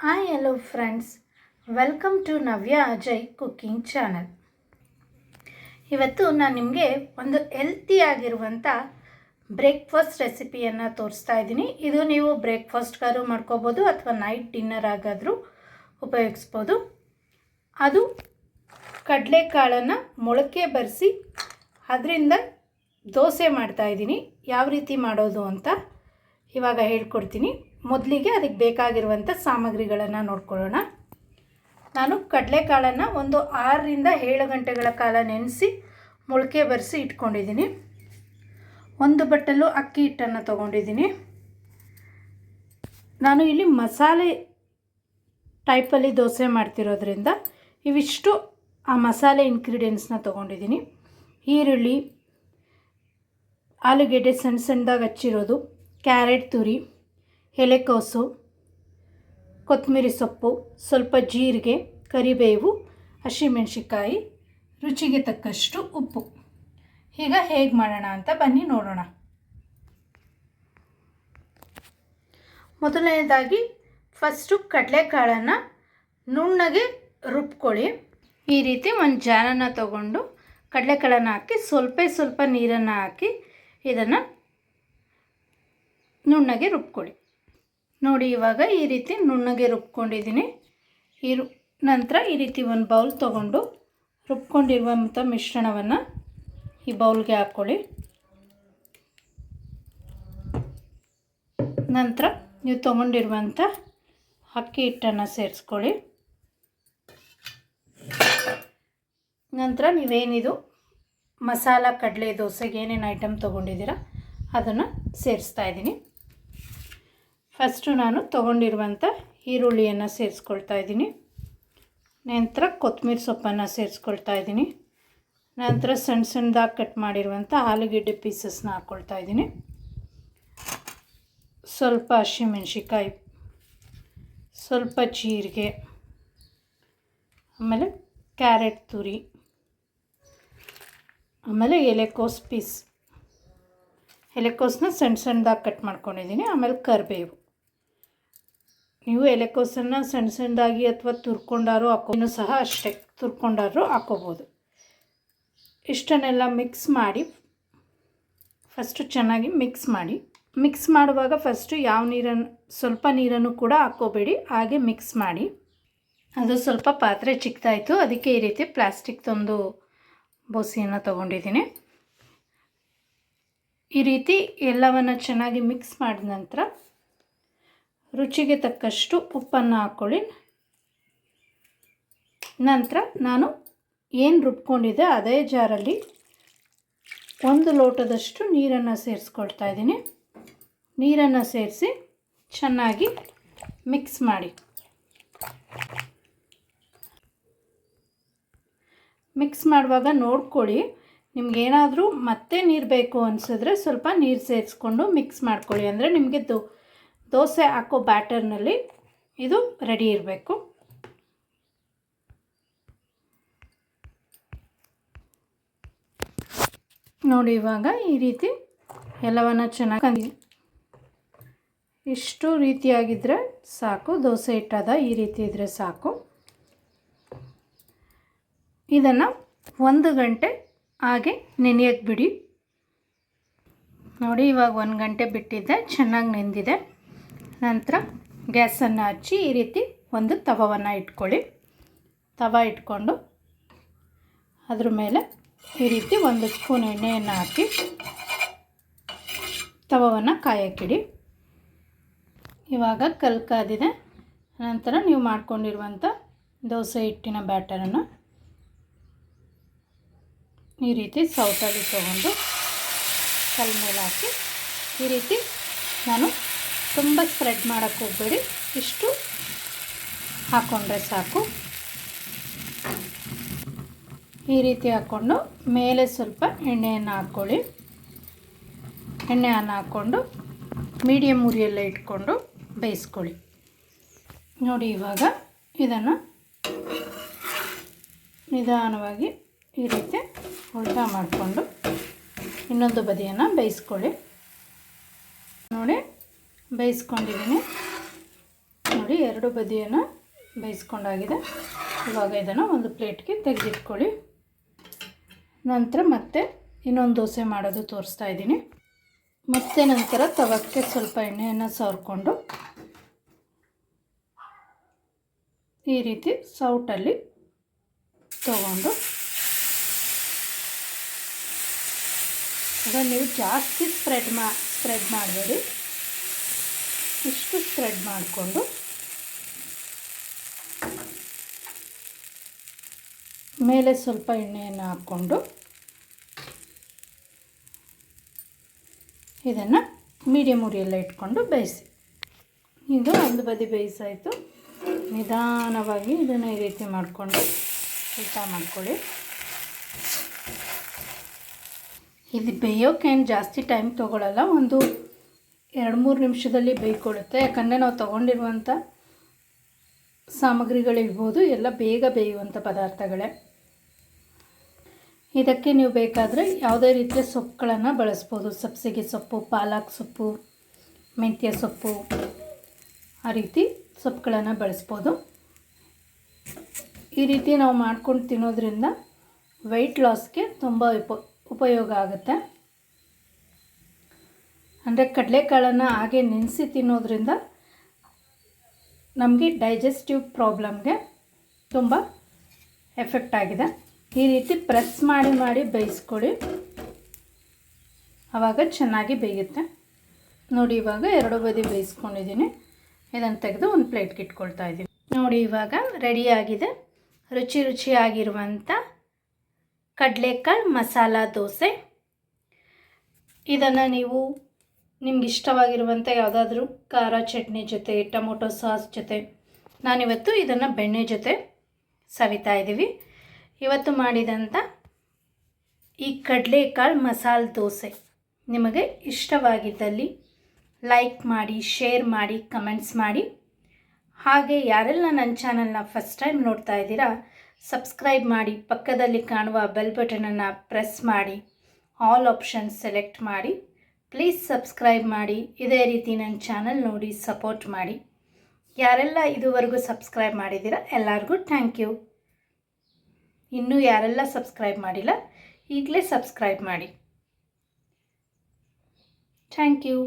Hi hello friends welcome to Navya Ajay cooking channel ಇವತ್ತು ನಾನು ನಿಮಗೆ ಒಂದು ಹೆಲ್ತಿಯಾಗಿರುವಂಥ ಬ್ರೇಕ್ಫಾಸ್ಟ್ ರೆಸಿಪಿಯನ್ನು ತೋರಿಸ್ತಾ ಇದ್ದೀನಿ. ಇದು ನೀವು ಬ್ರೇಕ್ಫಾಸ್ಟ್ಗಾರು ಮಾಡ್ಕೋಬೋದು ಅಥವಾ ನೈಟ್ ಡಿನ್ನರ್ ಆಗಾದರೂ ಉಪಯೋಗಿಸ್ಬೋದು. ಅದು ಕಡಲೆಕಾಳನ್ನು ಮೊಳಕೆ ಬರೆಸಿ ಅದರಿಂದ ದೋಸೆ ಮಾಡ್ತಾಯಿದ್ದೀನಿ ಯಾವ ರೀತಿ ಮಾಡೋದು ಅಂತ ಇವಾಗ ಹೇಳ್ಕೊಡ್ತೀನಿ. ಮೊದಲಿಗೆ ಅದಕ್ಕೆ ಬೇಕಾಗಿರುವಂಥ ಸಾಮಗ್ರಿಗಳನ್ನು ನೋಡ್ಕೊಳ್ಳೋಣ. ನಾನು ಕಡಲೆಕಾಳನ್ನು ಒಂದು ಆರರಿಂದ ಏಳು ಗಂಟೆಗಳ ಕಾಲ ನೆನೆಸಿ ಮೊಳಕೆ ಬರೆಸಿ ಇಟ್ಕೊಂಡಿದ್ದೀನಿ. ಒಂದು ಬಟ್ಟಲು ಅಕ್ಕಿ ಹಿಟ್ಟನ್ನು ತೊಗೊಂಡಿದ್ದೀನಿ. ನಾನು ಇಲ್ಲಿ ಮಸಾಲೆ ಟೈಪಲ್ಲಿ ದೋಸೆ ಮಾಡ್ತಿರೋದ್ರಿಂದ ಇವಿಷ್ಟು ಆ ಮಸಾಲೆ ಇಂಗ್ರೀಡಿಯೆಂಟ್ಸ್ನ ತೊಗೊಂಡಿದ್ದೀನಿ. ಈರುಳ್ಳಿ, ಆಲೂಗೆಡ್ಡೆ ಸಣ್ಣ ಸಣ್ಣದಾಗಿ ಹಚ್ಚಿರೋದು, ಕ್ಯಾರೆಟ್ ತುರಿ ಎಲೆಕೋಸು, ಕೊತ್ತಂಬರಿ ಸೊಪ್ಪು, ಸ್ವಲ್ಪ ಜೀರಿಗೆ, ಕರಿಬೇವು ಹಸಿಮೆಣ್ಸಿಕಾಯಿ ರುಚಿಗೆ ತಕ್ಕಷ್ಟು ಉಪ್ಪು. ಈಗ ಹೇಗೆ ಮಾಡೋಣ ಅಂತ ಬನ್ನಿ ನೋಡೋಣ. ಮೊದಲನೇದಾಗಿ ಫಸ್ಟು ಕಡಲೆಕಾಳನ್ನು ನುಣ್ಣಗೆ ರುಬ್ಕೊಳ್ಳಿ. ಈ ರೀತಿ ಒಂದು ಜಾರನ್ನು ತಗೊಂಡು ಕಡಲೆಕಾಳನ್ನು ಹಾಕಿ ಸ್ವಲ್ಪ ಸ್ವಲ್ಪ ನೀರನ್ನು ಹಾಕಿ ಇದನ್ನು ನುಣ್ಣಗೆ ರುಬ್ಕೊಳ್ಳಿ. ನೋಡಿ, ಇವಾಗ ಈ ರೀತಿ ನುಣ್ಣಗೆ ರುಬ್ಕೊಂಡಿದ್ದೀನಿ. ಈ ನಂತರ ಈ ರೀತಿ ಒಂದು ಬೌಲ್ ತೊಗೊಂಡು ರುಬ್ಕೊಂಡಿರುವಂಥ ಮಿಶ್ರಣವನ್ನು ಈ ಬೌಲ್ಗೆ ಹಾಕ್ಕೊಳ್ಳಿ. ನಂತರ ನೀವು ತೊಗೊಂಡಿರುವಂಥ ಅಕ್ಕಿ ಹಿಟ್ಟನ್ನು ಸೇರಿಸ್ಕೊಳ್ಳಿ. ನಂತರ ನೀವೇನಿದು ಮಸಾಲ, ಕಡಲೆ, ದೋಸೆಗೆ ಏನೇನು ಐಟಮ್ ತೊಗೊಂಡಿದ್ದೀರಾ ಅದನ್ನು ಸೇರಿಸ್ತಾ ಇದ್ದೀನಿ. ಫಸ್ಟು ನಾನು ತೊಗೊಂಡಿರುವಂಥ ಈರುಳ್ಳಿಯನ್ನು ಸೇರಿಸ್ಕೊಳ್ತಾ ಇದ್ದೀನಿ. ನಂತರ ಕೊತ್ತಂಬರಿ ಸೊಪ್ಪನ್ನು ಸೇರಿಸ್ಕೊಳ್ತಾ ಇದ್ದೀನಿ. ನಂತರ ಸಣ್ಣ ಸಣ್ಣದಾಗಿ ಕಟ್ ಮಾಡಿರುವಂಥ ಆಲೂಗೆಡ್ಡೆ ಪೀಸಸ್ನ ಹಾಕ್ಕೊಳ್ತಾ ಇದ್ದೀನಿ. ಸ್ವಲ್ಪ ಹಸಿಮೆಣ್ಸಿಕಾಯಿ ಸ್ವಲ್ಪ ಜೀರಿಗೆ, ಆಮೇಲೆ ಕ್ಯಾರೆಟ್ ತುರಿ, ಆಮೇಲೆ ಎಲೆಕೋಸ್ ಪೀಸ್ ಎಲೆಕೋಸನ್ನ ಸಣ್ಣ ಸಣ್ಣದಾಗಿ ಕಟ್ ಮಾಡ್ಕೊಂಡಿದ್ದೀನಿ. ಆಮೇಲೆ ಕರಿಬೇವು. ನೀವು ಎಲೆಕೋಸನ್ನು ಸಣ್ಣ ಸಣ್ಣದಾಗಿ ಅಥವಾ ತುರ್ಕೊಂಡಾರು ಹಾಕೋ ಸಹ ಅಷ್ಟೇ ತುರ್ಕೊಂಡಾರು ಹಾಕೋಬೋದು. ಇಷ್ಟನ್ನೆಲ್ಲ ಮಿಕ್ಸ್ ಮಾಡಿ ಫಸ್ಟು ಚೆನ್ನಾಗಿ ಮಿಕ್ಸ್ ಮಾಡಿ. ಮಿಕ್ಸ್ ಮಾಡುವಾಗ ಫಸ್ಟು ಯಾವ ನೀರನ್ನು, ಸ್ವಲ್ಪ ನೀರನ್ನು ಕೂಡ ಹಾಕ್ಕೋಬೇಡಿ ಹಾಗೆ ಮಿಕ್ಸ್ ಮಾಡಿ. ಅದು ಸ್ವಲ್ಪ ಪಾತ್ರೆ ಚಿಕ್ಕದಾಯಿತು ಅದಕ್ಕೆ ಈ ರೀತಿ ಪ್ಲಾಸ್ಟಿಕ್ ತಂದು ಬೋಸಿಯನ್ನು ತೊಗೊಂಡಿದ್ದೀನಿ. ಈ ರೀತಿ ಎಲ್ಲವನ್ನು ಚೆನ್ನಾಗಿ ಮಿಕ್ಸ್ ಮಾಡಿದ ನಂತರ ರುಚಿಗೆ ತಕ್ಕಷ್ಟು ಉಪ್ಪನ್ನು ಹಾಕ್ಕೊಳ್ಳಿ. ನಂತರ ನಾನು ಏನು ರುಬ್ಕೊಂಡಿದ್ದೆ ಅದೇ ಜಾರಲ್ಲಿ ಒಂದು ಲೋಟದಷ್ಟು ನೀರನ್ನು ಸೇರಿಸ್ಕೊಳ್ತಾ ಇದ್ದೀನಿ. ನೀರನ್ನು ಸೇರಿಸಿ ಚೆನ್ನಾಗಿ ಮಿಕ್ಸ್ ಮಾಡಿ. ಮಿಕ್ಸ್ ಮಾಡುವಾಗ ನೋಡ್ಕೊಳ್ಳಿ ನಿಮಗೇನಾದರೂ ಮತ್ತೆ ನೀರು ಬೇಕು ಅನಿಸಿದ್ರೆ ಸ್ವಲ್ಪ ನೀರು ಸೇರಿಸ್ಕೊಂಡು ಮಿಕ್ಸ್ ಮಾಡ್ಕೊಳ್ಳಿ. ಅಂದರೆ ನಿಮಗೆ ದೋ ದೋಸೆ ಹಾಕೋ ಬ್ಯಾಟರ್ನಲ್ಲಿ ಇದು ರೆಡಿ ಇರಬೇಕು. ನೋಡಿ ಇವಾಗ ಈ ರೀತಿ ಎಲ್ಲವನ್ನು ಚೆನ್ನಾಗಿ ಇಷ್ಟು ರೀತಿಯಾಗಿದ್ದರೆ ಸಾಕು. ದೋಸೆ ಇಟ್ಟದ ಈ ರೀತಿ ಇದ್ದರೆ ಸಾಕು. ಇದನ್ನು ಒಂದು ಗಂಟೆ ಹಾಗೆ ನೆನೆಯೋಕ್ಕೆ ಬಿಡಿ. ನೋಡಿ ಇವಾಗ ಒಂದು ಗಂಟೆ ಬಿಟ್ಟಿದ್ದೆ ಚೆನ್ನಾಗಿ ನೆಂದಿದೆ. ನಂತರ ಗ್ಯಾಸನ್ನು ಹಚ್ಚಿ ಈ ರೀತಿ ಒಂದು ತವವನ್ನು ಇಟ್ಕೊಳ್ಳಿ. ತವ ಇಟ್ಕೊಂಡು ಅದ್ರ ಮೇಲೆ ಈ ರೀತಿ ಒಂದು ಸ್ಪೂನ್ ಎಣ್ಣೆಯನ್ನು ಹಾಕಿ ತವವನ್ನು ಕಾಯಕ್ಕಿಡಿ. ಇವಾಗ ಕಲ್ ಕಾದಿದೆ. ನಂತರ ನೀವು ಮಾಡ್ಕೊಂಡಿರುವಂಥ ದೋಸೆ ಹಿಟ್ಟಿನ ಬ್ಯಾಟರನ್ನು ಈ ರೀತಿ ಸೌಟಲ್ಲಿ ತೊಗೊಂಡು ಕಲ್ ಮೇಲೆ ಹಾಕಿ ಈ ರೀತಿ ನಾನು ತುಂಬ ಸ್ಪ್ರೆಡ್ ಮಾಡೋಕ್ಕೆ ಹೋಗಬೇಡಿ. ಇಷ್ಟು ಹಾಕ್ಕೊಂಡ್ರೆ ಸಾಕು. ಈ ರೀತಿ ಹಾಕ್ಕೊಂಡು ಮೇಲೆ ಸ್ವಲ್ಪ ಎಣ್ಣೆಯನ್ನು ಹಾಕ್ಕೊಳ್ಳಿ ಎಣ್ಣೆಯನ್ನು ಹಾಕ್ಕೊಂಡು ಮೀಡಿಯಮ್ ಉರಿಯಲ್ಲೇ ಇಟ್ಕೊಂಡು ಬೇಯಿಸ್ಕೊಳ್ಳಿ. ನೋಡಿ ಇವಾಗ ಇದನ್ನು ನಿಧಾನವಾಗಿ ಈ ರೀತಿ ಉಲ್ಟಾ ಮಾಡಿಕೊಂಡು ಇನ್ನೊಂದು ಬದಿಯನ್ನು ಬೇಯಿಸ್ಕೊಳ್ಳಿ. ನೋಡಿ ಬೇಯಿಸ್ಕೊಂಡಿದ್ದೀನಿ. ನೋಡಿ, ಎರಡು ಬದಿಯನ್ನು ಬೇಯಿಸ್ಕೊಂಡಾಗಿದೆ. ಇವಾಗ ಇದನ್ನು ಒಂದು ಪ್ಲೇಟ್ಗೆ ತೆಗೆದಿಟ್ಕೊಳ್ಳಿ. ನಂತರ ಮತ್ತೆ ಇನ್ನೊಂದು ದೋಸೆ ಮಾಡೋದು ತೋರಿಸ್ತಾ ಇದ್ದೀನಿ. ಮತ್ತೆ ನಂತರ ತವಕ್ಕೆ ಸ್ವಲ್ಪ ಎಣ್ಣೆಯನ್ನು ಸವರ್ಕೊಂಡು ಈ ರೀತಿ ಸೌಟಲ್ಲಿ ತಗೊಂಡು ಈಗ ನೀವು ಜಾಸ್ತಿ ಸ್ಪ್ರೆಡ್ ಮಾ, ಸ್ಪ್ರೆಡ್ ಮಾಡಬೇಡಿ. ಇಷ್ಟು ಸ್ಪ್ರೆಡ್ ಮಾಡಿಕೊಂಡು ಮೇಲೆ ಸ್ವಲ್ಪ ಎಣ್ಣೆಯನ್ನು ಹಾಕ್ಕೊಂಡು ಇದನ್ನು ಮೀಡಿಯಮ್ ಉರಿಯೆಲ್ಲ ಇಟ್ಕೊಂಡು ಬೇಯಿಸಿ. ಇದು ಒಂದು ಬದಿ ಬೇಯಿಸಾಯಿತು. ನಿಧಾನವಾಗಿ ಇದನ್ನು ಈ ರೀತಿ ಮಾಡಿಕೊಂಡು ಊಟ ಮಾಡ್ಕೊಳ್ಳಿ. ಇದು ಬೇಯೋಕ್ಕೇನು ಜಾಸ್ತಿ ಟೈಮ್ ತೊಗೊಳ್ಳಲ್ಲ ಒಂದು ಎರಡು ಮೂರು ನಿಮಿಷದಲ್ಲಿ ಬೇಯ್ಕೊಳ್ಳುತ್ತೆ. ಯಾಕಂದರೆ ನಾವು ತೊಗೊಂಡಿರುವಂಥ ಸಾಮಗ್ರಿಗಳಿರ್ಬೋದು, ಎಲ್ಲ ಬೇಗ ಬೇಯುವಂಥ ಪದಾರ್ಥಗಳೇ. ಇದಕ್ಕೆ ನೀವು ಬೇಕಾದರೆ ಯಾವುದೇ ರೀತಿಯ ಸೊಪ್ಪುಗಳನ್ನು ಬಳಸ್ಬೋದು. ಸಬ್ಸಿಗೆ ಸೊಪ್ಪು, ಪಾಲಕ್ ಸೊಪ್ಪು, ಮೆಂತ್ಯ ಸೊಪ್ಪು, ಆ ರೀತಿ ಸೊಪ್ಪುಗಳನ್ನು ಬಳಸ್ಬೋದು. ಈ ರೀತಿ ನಾವು ಮಾಡ್ಕೊಂಡು ತಿನ್ನೋದ್ರಿಂದ ವೆಯ್ಟ್ ಲಾಸ್ಗೆ ತುಂಬ ಉಪ, ಉಪಯೋಗ ಆಗುತ್ತೆ. ಅಂದರೆ ಕಡಲೆಕಾಳನ್ನು ಹಾಗೆ ನೆನೆಸಿ ತಿನ್ನೋದ್ರಿಂದ ನಮಗೆ ಡೈಜೆಸ್ಟಿವ್ ಪ್ರಾಬ್ಲಮ್ಗೆ ತುಂಬ ಎಫೆಕ್ಟ್ ಆಗಿದೆ. ಈ ರೀತಿ ಪ್ರೆಸ್ ಮಾಡಿ ಮಾಡಿ ಬೇಯಿಸ್ಕೊಳ್ಳಿ. ಆವಾಗ ಚೆನ್ನಾಗಿ ಬೇಯುತ್ತೆ. ನೋಡಿ, ಇವಾಗ ಎರಡು ಬದಿ ಬೇಯಿಸ್ಕೊಂಡಿದ್ದೀನಿ. ಇದನ್ನು ತೆಗೆದು ಒಂದು ಪ್ಲೇಟ್ಗೆ ಇಟ್ಕೊಳ್ತಾ ಇದ್ದೀನಿ. ನೋಡಿ, ಇವಾಗ ರೆಡಿಯಾಗಿದೆ ರುಚಿ ರುಚಿಯಾಗಿರುವಂಥ ಕಡಲೆಕಾಳು ಮಸಾಲ ದೋಸೆ. ಇದನ್ನು ನೀವು ನಿಮ್ಗೆ ಇಷ್ಟವಾಗಿರುವಂಥ ಯಾವುದಾದ್ರೂ ಖಾರ ಚಟ್ನಿ ಜೊತೆ, ಟೊಮೊಟೊ ಸಾಸ್ ಜೊತೆ. ನಾನಿವತ್ತು ಇದನ್ನು ಬೆಣ್ಣೆ ಜೊತೆ ಸವಿತಾ ಇದ್ದೀವಿ. ಇವತ್ತು ಮಾಡಿದಂಥ ಈ ಕಡಲೆಕಾಳು ಮಸಾಲೆ ದೋಸೆ ನಿಮಗೆ ಇಷ್ಟವಾಗಿದ್ದಲ್ಲಿ ಲೈಕ್ ಮಾಡಿ, ಶೇರ್ ಮಾಡಿ, ಕಮೆಂಟ್ಸ್ ಮಾಡಿ. ಹಾಗೆ ಯಾರೆಲ್ಲ ನನ್ನ ಚಾನಲ್ನ ಫಸ್ಟ್ ಟೈಮ್ ನೋಡ್ತಾ ಇದ್ದೀರಾ, ಸಬ್ಸ್ಕ್ರೈಬ್ ಮಾಡಿ, ಪಕ್ಕದಲ್ಲಿ ಕಾಣುವ ಬೆಲ್ ಬಟನನ್ನು ಪ್ರೆಸ್ ಮಾಡಿ, ಆಲ್ ಆಪ್ಷನ್ಸ್ ಸೆಲೆಕ್ಟ್ ಮಾಡಿ. ಪ್ಲೀಸ್ ಸಬ್ಸ್ಕ್ರೈಬ್ ಮಾಡಿ, ಇದೇ ರೀತಿ ನನ್ನ ಚಾನಲ್ ನೋಡಿ ಸಪೋರ್ಟ್ ಮಾಡಿ. ಯಾರೆಲ್ಲ ಇದುವರೆಗೂ ಸಬ್ಸ್ಕ್ರೈಬ್ ಮಾಡಿದ್ದೀರ, ಎಲ್ಲರಿಗೂ ಥ್ಯಾಂಕ್ ಯು. ಇನ್ನೂ ಯಾರೆಲ್ಲ ಸಬ್ಸ್ಕ್ರೈಬ್ ಮಾಡಿಲ್ಲ, ಈಗಲೇ ಸಬ್ಸ್ಕ್ರೈಬ್ ಮಾಡಿ. Thank you.